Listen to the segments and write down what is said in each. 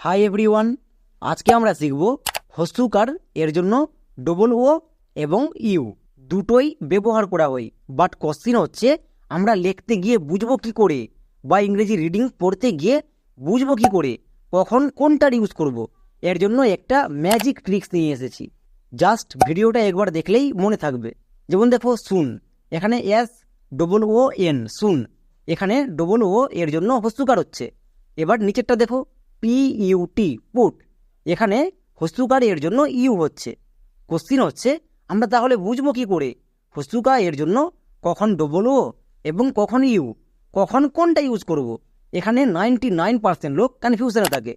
Hi everyone আজকে আমরা শিখব হস্তুকার এর জন্য ডবল ও এবং ইউ দুটোই ব্যবহার করা হয়। বাট কোশ্চিন হচ্ছে, আমরা লিখতে গিয়ে বুঝব কি করে? বা ইংরেজি রিডিং পড়তে গিয়ে বুঝব কি করে? কখন কোনটার ইউজ করব। এর জন্য একটা ম্যাজিক ট্রিক্স নিয়ে এসেছি। জাস্ট ভিডিওটা একবার দেখলেই মনে থাকবে। যেমন দেখো শুন এখানে এস ডবল ও এন শুন এখানে ডবল ও এর জন্য হস্তুকার হচ্ছে। এবার নিচেরটা দেখো। পি ইউটি পুট এখানে হস্তুকার এর জন্য ইউ হচ্ছে। কোশ্চিন হচ্ছে, আমরা তাহলে বুঝব কি করে? হস্তুকা এর জন্য কখন ডবল ও এবং কখন ইউ কখন কোনটা ইউজ করব। এখানে নাইনটি নাইন পার্সেন্ট লোক কনফিউশনে থাকে।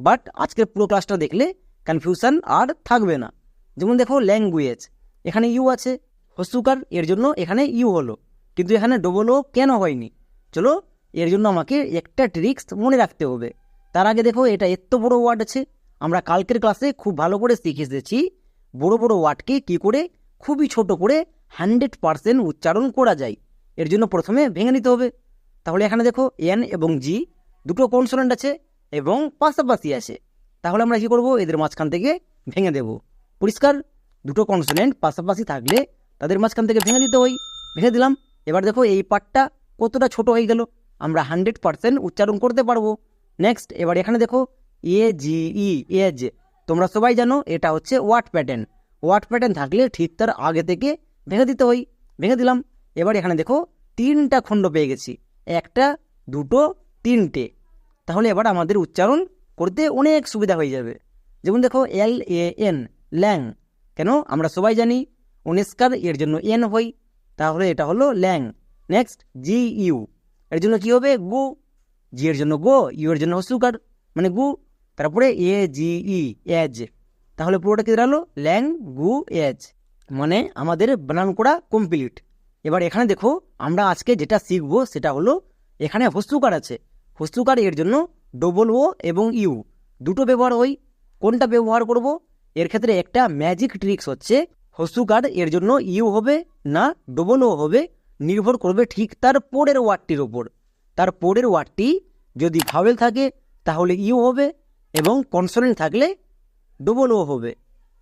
বাট আজকের পুরো ক্লাসটা দেখলে কনফিউশন আর থাকবে না। যেমন দেখো ল্যাঙ্গুয়েজ এখানে ইউ আছে। হস্তুকার এর জন্য এখানে ইউ হলো। কিন্তু এখানে ডবল ও কেন হয়নি? চলো, এর জন্য আমাকে একটা ট্রিক্স মনে রাখতে হবে। তার আগে দেখো, এটা এত বড় ওয়ার্ড আছে। আমরা কালকের ক্লাসে খুব ভালো করে শিখে এসেছি বড় বড় ওয়ার্ডকে কী করে খুবই ছোট করে হান্ড্রেড পারসেন্ট উচ্চারণ করা যায়। এর জন্য প্রথমে ভেঙে নিতে হবে। তাহলে এখানে দেখো, এন এবং জি দুটো কনসোনেন্ট আছে এবং পাশাপাশি আছে। তাহলে আমরা কী করব? এদের মাঝখান থেকে ভেঙে দেব। পরিষ্কার? দুটো কনসোনেন্ট পাশাপাশি থাকলে তাদের মাঝখান থেকে ভেঙে দিতে হয়। ভেঙে দিলাম। এবার দেখো, এই পার্টটা কতটা ছোট হয়ে গেল। আমরা হান্ড্রেড পারসেন্ট উচ্চারণ করতে পারব। নেক্সট এবার এখানে দেখো এ জি ই এজ তোমরা সবাই জানো, এটা হচ্ছে ওয়াট প্যাটার্ন ওয়াট প্যাটার্ন থাকলে ঠিক তার আগে থেকে ভেঙে দিতে হয়, ভেঙে দিলাম। এবার এখানে দেখো, তিনটা খণ্ড পেয়ে গেছি। একটা, দুটো, তিনটে। তাহলে এবার আমাদের উচ্চারণ করতে অনেক সুবিধা হয়ে যাবে। যেমন দেখো এল এ এন ল্যাং কেন? আমরা সবাই জানি অনেস্কার এর জন্য এন হই তাহলে এটা হলো ল্যাং নেক্সট জি ইউ এর জন্য কি হবে? গু। জি এর জন্য গো ইউ এর জন্য হসুকার মানে গু। তারপরে এ জি ই এজ তাহলে পুরোটা কি দাঁড়াল? ল্যাং গু এজ মানে আমাদের বানান করা কমপ্লিট এবার এখানে দেখো, আমরা আজকে যেটা শিখব সেটা হলো, এখানে হস্তুকার আছে। হস্তুকার এর জন্য ডবল ও এবং ইউ দুটো ব্যবহার হয় কোনটা ব্যবহার করব? এর ক্ষেত্রে একটা ম্যাজিক ট্রিক্স হচ্ছে হস্তুকার এর জন্য ইউ হবে না ডবল ও হবে। নির্ভর করবে ঠিক তার পরের ওয়ার্ডটির ওপর তার পরের ওয়ার্ডটি যদি ভাওয়েল থাকে, তাহলে ইউ হবে এবং কনসোনেন্ট থাকলে ডবল ও হবে।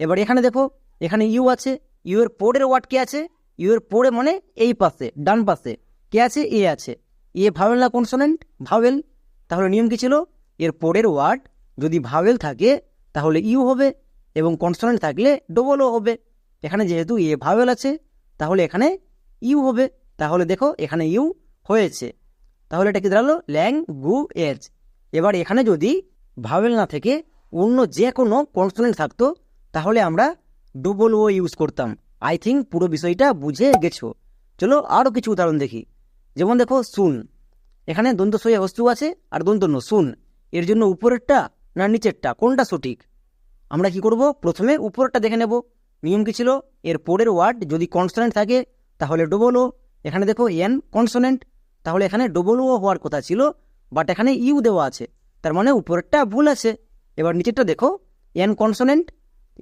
এবার এখানে দেখো, এখানে ইউ আছে, ইউ এর পরের ওয়ার্ড কে আছে? ইউ এর পরে মানে এই পাশে, ডান পাশে। কে আছে? এ আছে। এ ভাওয়েল না কনসোনেন্ট? ভাওয়েল। তাহলে নিয়ম কি ছিল? এর পরের ওয়ার্ড যদি ভাওয়েল থাকে, তাহলে ইউ হবে এবং কনসোনেন্ট থাকলে ডবল ও হবে। এখানে যেহেতু এ ভাওয়েল আছে, তাহলে এখানে ইউ হবে। তাহলে দেখো, এখানে ইউ হয়েছে। তাহলে এটা কি দাঁড়াল? ল্যাং গু এজ এবার এখানে যদি ভাওয়েল না থেকে অন্য যে কোনো কনসোনেন্ট থাকতো, তাহলে আমরা ডবল ও ইউজ করতাম। আই থিঙ্ক পুরো বিষয়টা বুঝে গেছো। চলো আরও কিছু উদাহরণ দেখি। যেমন দেখো, শুন। এখানে দন্ত সয়ে বস্তু আছে আর দন্ত ন শুন। এর জন্য উপরেরটা না নিচেরটা, কোনটা সঠিক? আমরা কি করব? প্রথমে উপরেরটা দেখে নেব। নিয়ম কি ছিল? এর পরের ওয়ার্ড যদি কনসোনেন্ট থাকে, তাহলে ডবল ও। এখানে দেখো এন কনসোনেন্ট তাহলে এখানে ডবল ও হওয়ার কথা ছিল বাট এখানে ইউ দেওয়া আছে। তার মানে উপরেরটা ভুল আছে। এবার নিচেরটা দেখো এন কনসোনেন্ট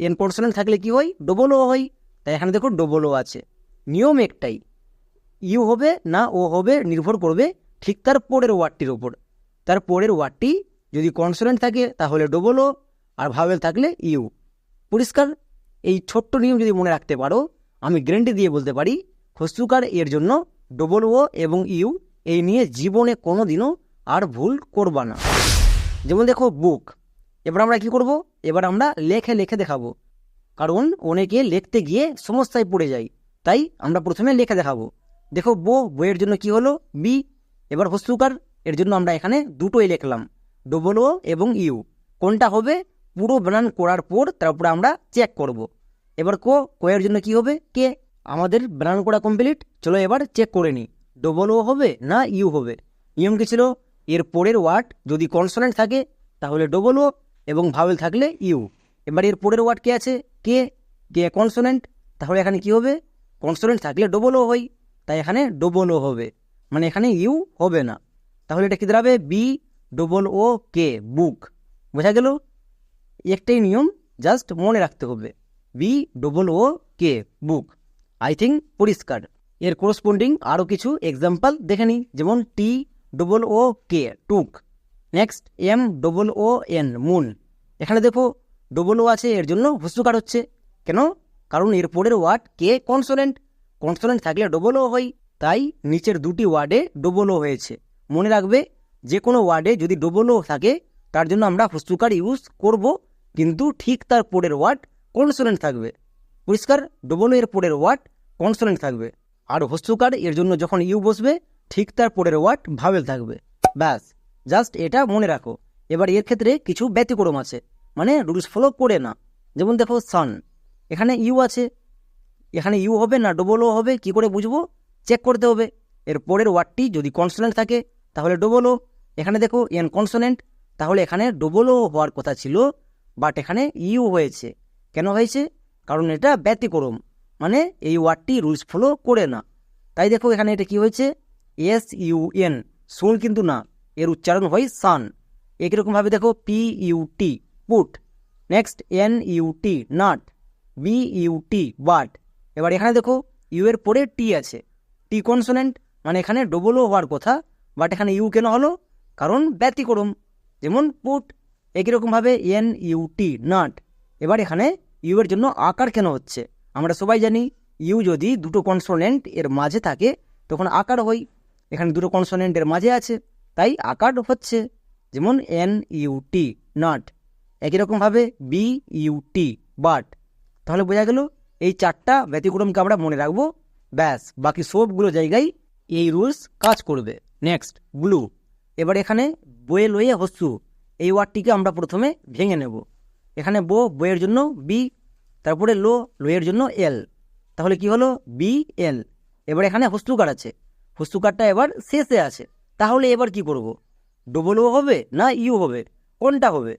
এন কনসোনেন্ট থাকলে কি হয়? ডবল ও হয়। তাই এখানে দেখো ডবল ও আছে। নিয়ম একটাই ইউ হবে না ও হবে নির্ভর করবে ঠিক তার পরের ওয়ার্ডটির ওপর তার পরের ওয়ার্ডটি যদি কনসোনেন্ট থাকে তাহলে ডবল ও আর ভাওয়েল থাকলে ইউ পরিষ্কার? এই ছোট্ট নিয়ম যদি মনে রাখতে পারো, আমি গ্যারেন্টি দিয়ে বলতে পারি হস্তুকার এর জন্য ডবল ও এবং ইউ এই নিয়ে জীবনে কোনো দিনও আর ভুল করবা না। যেমন দেখো বুক এবার আমরা কি করব? এবার আমরা লেখে লেখে দেখাবো। কারণ অনেকে লিখতে গিয়ে সমস্যায় পড়ে যায়। তাই আমরা প্রথমে লেখে দেখাবো। দেখো বো বইয়ের জন্য কি হলো? বি। এবার হস্তুকার, এর জন্য আমরা এখানে দুটোই লিখলাম। ডবল ও এবং ইউ। কোনটা হবে? পুরো বানান করার পর তারপরে আমরা চেক করব। এবার কো কোয়ের জন্য কি হবে? কে? আমাদের বানান করা কমপ্লিট চলো এবার চেক করে নিই। ডবল ও হবে না ইউ হবে। নিয়ম কি ছিল? এর পরের ওয়ার্ড যদি কনসোনেন্ট থাকে, তাহলে ডবল ও এবং ভাওয়েল থাকলে ইউ। এবার এর পরের ওয়ার্ড কে আছে? কে? কে কনসোনেন্ট তাহলে এখানে কি হবে? কনসোনেন্ট থাকলে ডবল ও হয়, তাই এখানে ডবল ও হবে। মানে এখানে ইউ হবে না। তাহলে এটা কি দাঁড়াবে? বি ডবল ও কে বুক বোঝা গেল? একটাই নিয়ম জাস্ট মনে রাখতে হবে। B double O K book I think পরিষ্কার। এর করসপন্ডিং আরও কিছু এক্সাম্পল দেখে নিই, যেমন T double O K took. Next M double O N moon এখানে দেখো ডবল ও আছে, এর জন্য হস্যকার হচ্ছে। কেন? কারণ এর পরের ওয়ার্ড কে কনসোনেন্ট কনসোনেন্ট থাকলে ডবল ও হয়, তাই নিচের দুটি ওয়ার্ডে ডবল ও হয়েছে। মনে রাখবে যে কোনো ওয়ার্ডে যদি ডবল ও থাকে, তার জন্য আমরা হস্যকার ইউজ করব, কিন্তু ঠিক তার পরের ওয়ার্ড কনসোনেন্ট থাকবে। পরিষ্কার? ডবল ও এর পরের ওয়ার্ড কনসোনেন্ট থাকবে। আর হস্যকার এর জন্য যখন ইউ বসবে, ঠিক তার পরের ওয়ার্ড ভাবেল থাকবে। ব্যাস, জাস্ট এটা মনে রাখো। এবার এর ক্ষেত্রে কিছু ব্যতিক্রম আছে। মানে রুলস ফলো করে না। যেমন দেখো, সান। এখানে ইউ আছে। এখানে ইউ হবে না ডবল ও হবে। কি করে বুঝব? চেক করতে হবে। এর পরের ওয়ার্ডটি যদি কনসোনেন্ট থাকে, তাহলে ডবল এখানে দেখো, এন কনসোনেন্ট। তাহলে এখানে ডবল ও হওয়ার কথা ছিল, বাট এখানে ইউ হয়েছে। কেন হয়েছে? কারণ এটা ব্যতিক্রম। মানে এই ওয়ার্ডটি রুলস ফলো করে না। তাই দেখো এখানে এটা কি হয়েছে? এস ইউ এন সুন কিন্তু না, এর উচ্চারণ হয় সান একইরকমভাবে দেখো P U T put next N U T nut B U T but এবার এখানে দেখো ইউ এর পরে টি আছে। টি কনসোনেন্ট মানে এখানে ডবল ও হওয়ার কথা বাট এখানে ইউ কেন হলো? কারণ ব্যতিক্রম। যেমন পুট একই রকমভাবে এন ইউ টি নাট এবার এখানে ইউ এর জন্য আকার কেন হচ্ছে? আমরা সবাই জানি ইউ যদি দুটো কনসোনেন্ট এর মাঝে থাকে, তখন আকার হয়। এখানে দুটো কনসোনেন্ট এর মাঝে আছে, তাই আকার হচ্ছে যেমন এন ইউ টি নাট একই রকমভাবে বি ইউ টি বাট তাহলে বোঝা গেল এই চারটা ব্যতিক্রমকে আমরা মনে রাখব। ব্যাস, বাকি সবগুলো জায়গায় এই রুলস কাজ করবে। নেক্সট ব্লু এবার এখানে বয়ে লয়ে হস্যু এই ওয়ার্ডটিকে আমরা প্রথমে ভেঙে নেব। এখানে বো বইয়ের জন্য বি তারপরে লো, লোয়ের জন্য এল। তাহলে কি হলো? B, L. এবার এখানে হস্তুকার আছে। হস্তুকারটা এবার শেষে আছে। তাহলে এবার কি করব? ডবল ও হবে না ইউ হবে? কোনটা হবে?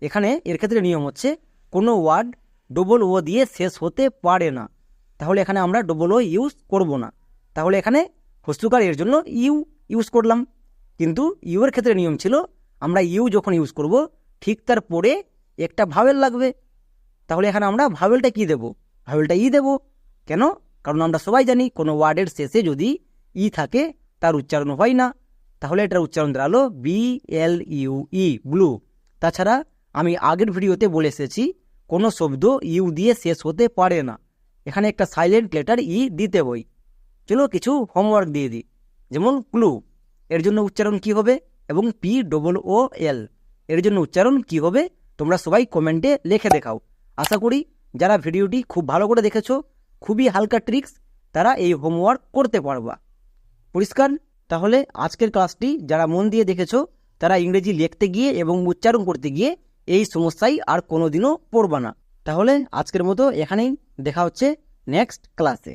এখানে এর ক্ষেত্রে নিয়ম হচ্ছে, কোনো ওয়ার্ড ডবল ও দিয়ে শেষ হতে পারে না। তাহলে এখানে আমরা ডবল ও ইউজ করব না। তাহলে এখানে হস্তুকার এর জন্য ইউ ইউজ করলাম। কিন্তু ইউ এর ক্ষেত্রে নিয়ম ছিল, আমরা ইউ যখন ইউজ করব, ঠিক তার পরে একটা ভাবের লাগবে। তাহলে এখানে আমরা ভাবেলটা কি দেব? ভাবেলটা ই দেব। কেন? কারণ আমরা সবাই জানি কোনো ওয়ার্ডের শেষে যদি ই থাকে, তার উচ্চারণ হয় না। তাহলে এটার উচ্চারণ দাঁড়াল B L U E, blue. তাছাড়া আমি আগের ভিডিওতে বলে এসেছি, কোনো শব্দ ইউ দিয়ে শেষ হতে পারে না। এখানে একটা সাইলেন্ট লেটার ই দিতে বই। চলো কিছু হোমওয়ার্ক দিয়ে দিই। যেমন ক্লু, এর জন্য উচ্চারণ কি হবে? এবং পি ডবল ও এল এর জন্য উচ্চারণ কি হবে? তোমরা সবাই কমেন্টে লিখে দেখাও। আশা করি যারা ভিডিওটি খুব ভালো করে দেখেছ, খুবই হালকা ট্রিক্স তারা এই হোমওয়ার্ক করতে পারবা। পরিষ্কার? তাহলে আজকের ক্লাসটি যারা মন দিয়ে দেখেছ, তারা ইংরেজি লিখতে গিয়ে এবং উচ্চারণ করতে গিয়ে এই সমস্যায় আর কোনোদিনও পড়বা না। তাহলে আজকের মতো এখানেই, দেখা হচ্ছে নেক্সট ক্লাসে